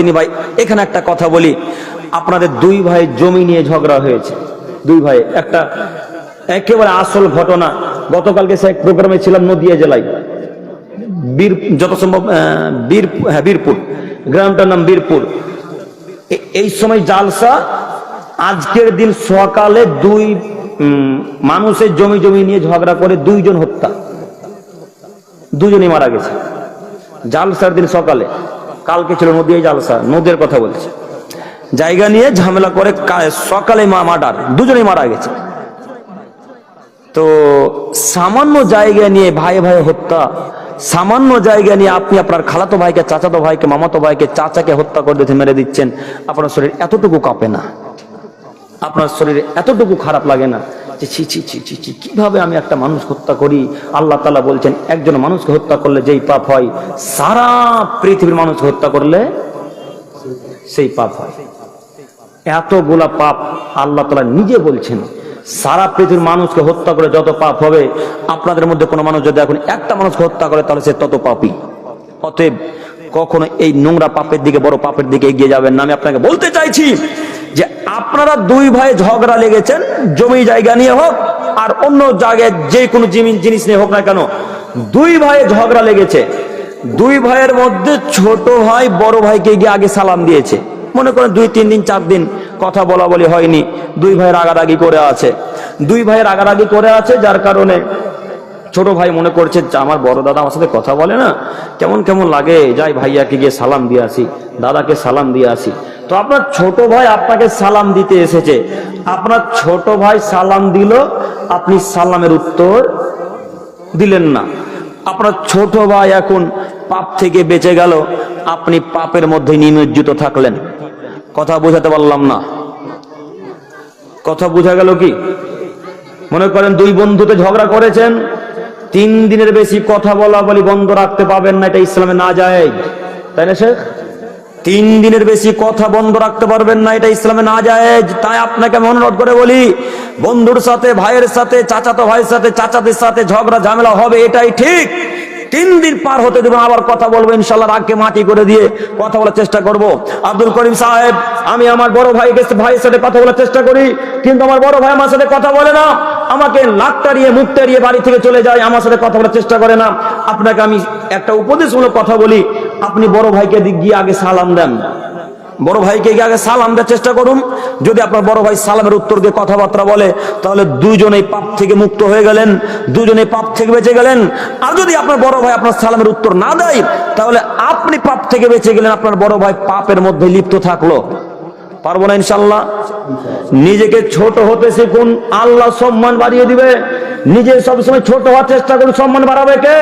তিনি ভাই, এখানে একটা কথা বলি। আপনাদের দুই ভাই জমি নিয়ে ঝগড়া হয়েছে। দুই ভাই, একটা একেবারে আসল ঘটনা। গতকালকে সে এক প্রোগ্রামে ছিলাম নদিয়া জেলায়। বীর, যত সম্ভব বীর হ্যাঁ বীরপুর। গ্রামটার নাম বীরপুর। এই সময় জালসা, আজকের দিন সকালে দুই মানুষের জমি জমি নিয়ে ঝগড়া করে দুইজন হত্যা। দুজনই মারা গেছে। জালসার দিন সকালে। কালকে ছিল নদী জালসা নদীর কথা বলছে। জায়গা নিয়ে ঝামেলা করে সকালে মা মার্ডার দুজনেই মারা গেছে। তো সামান্য জায়গা নিয়ে ভাই ভাই হত্যা, সামান্য জায়গা নিয়ে আপনি আপনার খালাতো ভাইকে, চাচাতো ভাইকে, মামাতো ভাইকে, চাচাকে হত্যা করে দিতে মেরে দিচ্ছেন, আপনার শরীর এতটুকু কাঁপে না। আপনার শরীরে এতটুকু খারাপ লাগে না। যে ছি ছি ছি ছি ছি, কীভাবে আমি একটা মানুষ হত্যা করি? আল্লাহ তালা বলছেন, একজন মানুষকে হত্যা করলে যেই পাপ হয়, সারা পৃথিবীর মানুষকে হত্যা করলে সেই পাপ হয়। এতগুলা পাপ আল্লাহ তালা নিজে বলছেন, সারা পৃথিবীর মানুষকে হত্যা করে যত পাপ হবে, আপনাদের মধ্যে কোনো মানুষ যদি এখন একটা মানুষকে হত্যা করে, তাহলে সে তত পাপই। অতএব কখনো এই নোংরা পাপের দিকে, বড় পাপের দিকে এগিয়ে যাবেন না। আমি আপনাকে বলতে চাইছি আপনারা দুই ভাই ঝগড়া লেগেছেন, জমি জায়গা নিয়ে হোক আর অন্য জায়গায় যে কোনো জিনিস নিয়ে হোক না কেন, দুই ভাই ঝগড়া লেগেছে। দুই ভাইয়ের মধ্যে ছোট ভাই, বড় ভাইকে গিয়ে আগে সালাম দিয়েছে। মনে করেন দুই, তিন দিন, চার দিন কথা বলা বলি হয়নি, দুই ভাইয়ের আগারাগি করে আছে। দুই ভাইয়ের আগারাগি করে আছে যার কারণে ছোট ভাই মনে করছে আমার বড় দাদা আমার সাথে কথা বলে না? কেমন কেমন লাগে? যাই ভাইয়াকে গিয়ে সালাম দিয়ে আসি, দাদাকে সালাম দিয়ে আসি। তো আপনার ছোট ভাই আপনাকে সালাম দিতে এসেছে। আপনার ছোট ভাই সালাম দিল, আপনি সালামের উত্তর দিলেন না। আপনার ছোট ভাই এখন পাপ থেকে বেঁচে গেল, আপনি পাপের মধ্যে নিমজ্জিত থাকলেন। কথা বোঝাতে পারলাম না। কথা বোঝা গেল কি? মনে করেন দুই বন্ধুতে ঝগড়া করেছেন তিন দিনের বেশি কথা বলা বলি বন্ধ রাখতে পাবেন না, এটা ইসলামে না যায়। তাই না, শেখ? তিন দিনের বেশি কথা বন্ধ রাখতে পারবেন না, এটা ইসলামে না যায়। তাই আপনাকে আমি অনুরোধ করে বলি, বন্ধুর সাথে, ভাইয়ের সাথে, চাচাতো ভাইয়ের সাথে, চাচাদের সাথে ঝগড়া, ঝামেলা হবে, এটাই ঠিক। তিন দিন পার হতে দেবেন আবার কথা বলব, ইনশাল্লাহ রাগকে মাটি করে দিয়ে কথা বলার চেষ্টা করব। আব্দুল করিম সাহেব, আমি আমার বড় ভাইকে, ভাইয়ের সাথে কথা বলার চেষ্টা করি, কিন্তু আমার বড় ভাই আমার সাথে কথা বলে না। আমাকে লাখ তাড়িয়ে, মুখ তাড়িয়ে বাড়ি থেকে চলে যায়, আমার সাথে কথা বলার চেষ্টা করে না। আপনাকে আমি একটা উপদেশমূলক কথা বলি, আপনি বড় ভাইকে গিয়ে আগে সালাম দেন। বড় ভাইকে গিয়ে আগে সালাম দেওয়ার চেষ্টা করুন। যদি আপনার বড় ভাই সালামের উত্তর দিয়ে কথাবার্তা বলে, তাহলে দুজনেই পাপ থেকে মুক্ত হয়ে গেলেন দুজনেই পাপ থেকে বেঁচে গেলেন। আর যদি আপনার বড় ভাই আপনার সালামের উত্তর না দেয়, তাহলে আপনি পাপ থেকে বেঁচে গেলেন, আপনার বড় ভাই পাপের মধ্যে লিপ্ত থাকল। পারব না ইনশাল্লাহ নিজেকে ছোট হতে শিখুন, আল্লাহ সম্মান বাড়িয়ে দিবে। নিজে সবসময় ছোট হওয়ার চেষ্টা করুন, সম্মান বাড়াবে কে?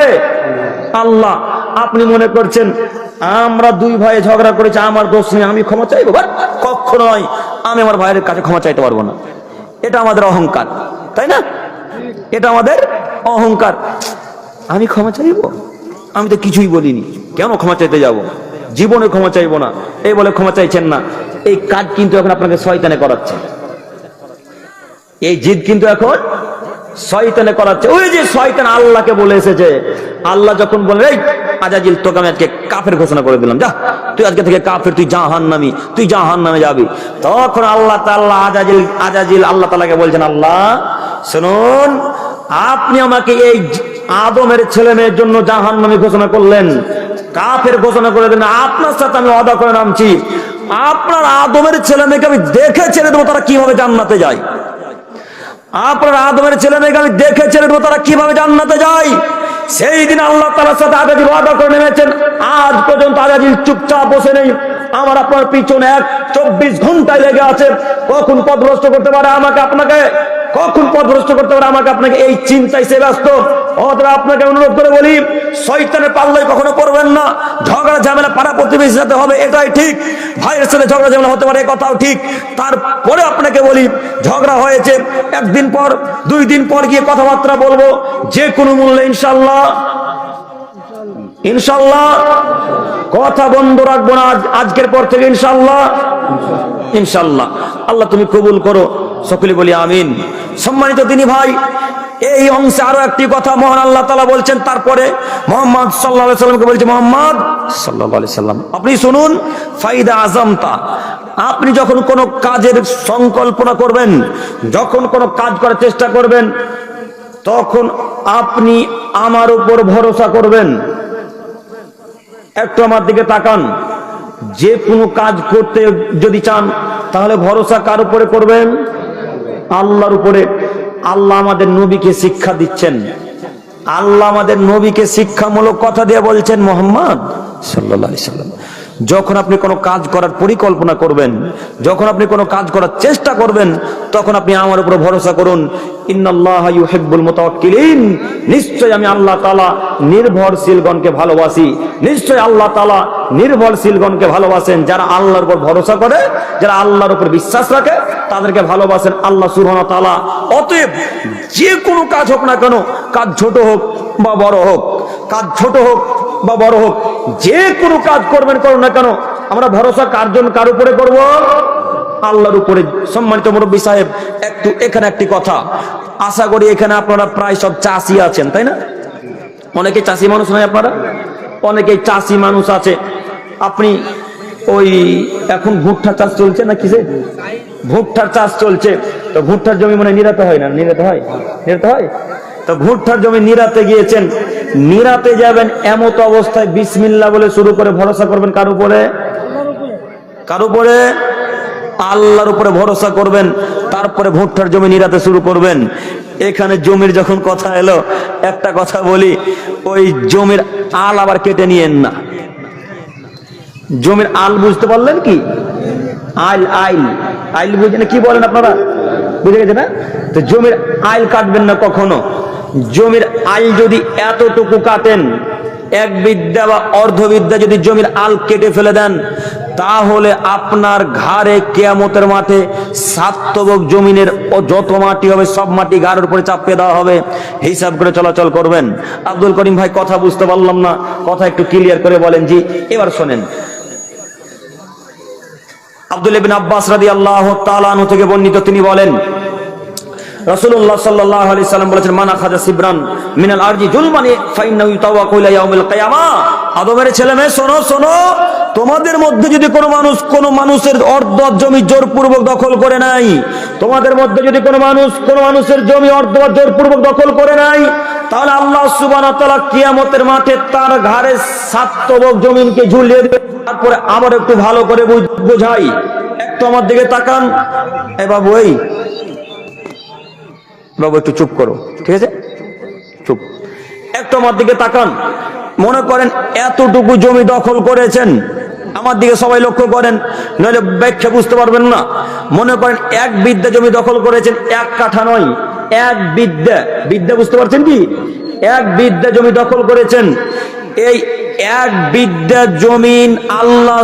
আল্লাহ। আপনি মনে করছেন, আমরা দুই ভাই ঝগড়া করেছি, আমার দোষ নেই, আমি ক্ষমা চাইব? কখনো নয়, আমি আমার ভাইয়ের কাছে ক্ষমা চাইতে পারব না। এটা আমাদের অহংকার, তাই না? এটা আমাদের অহংকার। আমি ক্ষমা চাইব? আমি তো কিছুই বলিনি। কেন ক্ষমা চাইতে যাব? জীবনে ক্ষমা চাইব না। এই বলে ক্ষমা চাইছেন না। এই কাজ কিন্তু এখন আপনাকে শয়তানে করাচ্ছে। এই জিদ কিন্তু এখন শয়তানে করাচ্ছে। ওই যে শয়তান আল্লাহকে বলে এসেছে। আল্লাহ যখন বলে এই আজাজিল, তোকে আমি আজকে কাফের ঘোষণা করে দিলাম। যা, তুই আজকে থেকে কাফের, তুই জাহান নামি তুই জাহান নামে যাবি। তখন আল্লাহ তাল্লাহ আজাজিল আজাজিল আল্লাহ তালাকে বলছেন, আল্লাহ, শুনুন, আপনি আমাকে এই আদমের ছেলে মেয়ের জন্য জাহান নামে ঘোষণা করলেন। কাফের ঘোষণা করে দেন, আপনার সাথে আমি অদা করে নামছি। আপনার আদমের ছেলে মেয়েকে আমি দেখে ছেড়ে দেবো, তারা কীভাবে জান্নাতে যায়? আপনার আদমের ছেলে মেয়েকে আমি দেখে ছেড়ে দেবো, তারা কীভাবে জান্নাতে যায়? সেই দিন আল্লাহ তালার সাথে আজাদিল ওয়াদা করে নেমেছেন। আজ পর্যন্ত আজাদিল চুপচাপ বসে নেই। আমার আপনার পিছনে এক চব্বিশ ঘন্টায় লেগে আছে। কখন পথভ্রষ্ট করতে পারে আমাকে, আপনাকে? কখন পথভ্রষ্ট করতে পারে? আমাকে আপনাকে এই চিন্তায় সে ব্যস্ত। অতএব আপনাকে অনুরোধ করে বলি, শয়তানের পাল্লায় কখনো পড়বেন না। ঝগড়া, ঝামেলা, পাড়া প্রতিবেশীর সাথে হবে, এটাই ঠিক। ভাইয়ের সাথে ঝগড়া, ঝামেলা হতে পারে এ কথাও ঠিক। তারপরে আপনাকে বলি, ঝগড়া হয়েছে, একদিন পর, দুই দিন পর গিয়ে কথাবার্তা বলব, যে কোনো মূল্যে ইনশাল্লাহ ইনশাল্লাহ কথা বন্ধ রাখব না আজ- আজকের পর থেকে ইনশাল্লাহ ইনশাল্লাহ আল্লাহ তুমি কবুল করো। সকলে বলি আমিন। সম্মানিত তিনি ভাই, এই অংশে আরও একটি কথা মহান আল্লাহ তালা বলছেন। তারপরে মোহাম্মদ সাল্লাহ সাল্লামকে বলছে, মোহাম্মদ সাল্লাহ সাল্লাম, আপনি শুনুন, ফাইদা আজমতা আপনি যখন কোনো কাজের সংকল্পনা করবেন, যখন কোনো কাজ করার চেষ্টা করবেন, তখন আপনি আমার উপর ভরসা করবেন। একটু আমার দিকে তাকান। যে কোনো কাজ করতে যদি চান, তাহলে ভরসা কার উপরে করবেন? আল্লাহর উপরে। আল্লাহ আমাদের নবীকে শিক্ষা দিচ্ছেন। আল্লাহ আমাদের নবীকে শিক্ষামূলক কথা দিয়ে বলছেন, মোহাম্মদ যখন আপনি কোনো কাজ করার পরিকল্পনা করবেন, যখন আপনি কোনো কাজ করার চেষ্টা করবেন, তখন আপনি আমার উপর ভরসা করুন। নিশ্চয় আমি আল্লাহ তাআলা নির্ভরশীলগণকে ভালোবাসি। নিশ্চয় আল্লাহ তাআলা নির্ভরশীলগণকে ভালোবাসেন, যারা আল্লাহর উপর ভরসা করে, যারা আল্লাহর উপর বিশ্বাস রাখে, তাদেরকে ভালোবাসেন আল্লাহ সুবহানাহু ওয়া তাআলা। অতএব যে কোনো কাজ হোক না কেন, কাজ ছোট হোক বা বড় হোক, কাজ ছোট হোক বা বড় হোক, যে কোনো কাজ করবেন করুন না কেন, আমরা ভরসা কার্জন কার উপরে করব? আল্লাহর উপরে। সম্মানিত মুরব্বী সাহেব, একটু এখানে একটি কথা। আশা করি এখানে আপনারা প্রায় সব চাষি আছেন, তাই না? অনেকে চাষি মানুষ নয় আপনারা? অনেকে চাষি মানুষ আছে। আপনি ওই এখন ভুট্টা চাষ চলছে না কিসে? ভুট্টার চাষ চলছে। তো ভুট্টার জমি মনে নিরাতে হয় না? নিরাতে হয়? নিরাতে হয়? তো ভুট্টার জমি নিরাতে গিয়েছেন। নিরাতে যাবেন এমত অবস্থায় বিসমিল্লা বলে শুরু করে ভরসা করবেন কার উপরে? কার উপরে? আল্লাহর উপরে ভরসা করবেন। তারপরে ভুট্টার জমি নিরাতে শুরু করবেন। এখানে জমির যখন কথা এলো, একটা কথা বলি, ওই জমির আল আবার কেটে নিয়েন না। জমির আল বুঝতে পারলেন কি? আইল আইল। আইল বুঝেন কি বলেন আপনারা? বুঝে গেছে না? তো জমির আইল কাটবেন না কখনো। জমির আইল যদি এতটুকু কাটেন, এক বিদ্যা বা অর্ধবিদ্যা যদি জমির আল কেটে ফেলে দেন, তাহলে আপনার ঘাড়ে কেয়ামতের মাঠে সাতবক জমিনের যত মাটি হবে, সব মাটি ঘাড়ের উপরে চাপিয়ে দেওয়া হবে। হিসাব করে চলাচল করবেন। আব্দুল করিম ভাই, কথা বুঝতে পারলাম না। কথা একটু ক্লিয়ার করে বলেন জি। এবার শোনেন। আব্দুল ইবিন আব্বাস রাদি আল্লাহ তালানু থেকে বর্ণিত, তিনি বলেন বলেছেন, মানা মিনাল আরজি জুলমানি আদমের ছেলে মেয়ে, শোনো শোনো, তোমাদের মধ্যে যদি কোনো মানুষ, কোনো মানুষের জমি জোরপূর্বক দখল করে তোমাদের মধ্যে যদি কোনো মানুষ, কোনো মানুষের জমি অর্ধ জোরপূর্বক দখল করে নাই তাহলে আল্লাহ ওয়া কিয়ামতের মাঠে তার ঘাড়ে সাতবক জমিনকে ঝুলিয়ে দেবে। তারপরে আবার একটু ভালো করে বোঝাই। একটু আমার দিকে তাকান। এ বাবু, এই। বাবু, একটু চুপ করো। ঠিক আছে? চুপ। একটু আমার দিকে তাকান। মনে করেন এতটুকু জমি দখল করেছেন। আমার দিকে সবাই লক্ষ্য করেন। নইলে ব্যাখ্যা বুঝতে পারবেন না। মনে করেন এক বিদ্যা জমি দখল করেছেন, এক কাঠা নয়। এক বিদ্যা বিদ্যা বুঝতে পারছেন কি? এক বিদ্যা জমি দখল করেছেন। এই এক বিদ্যা জমিন আল্লাহ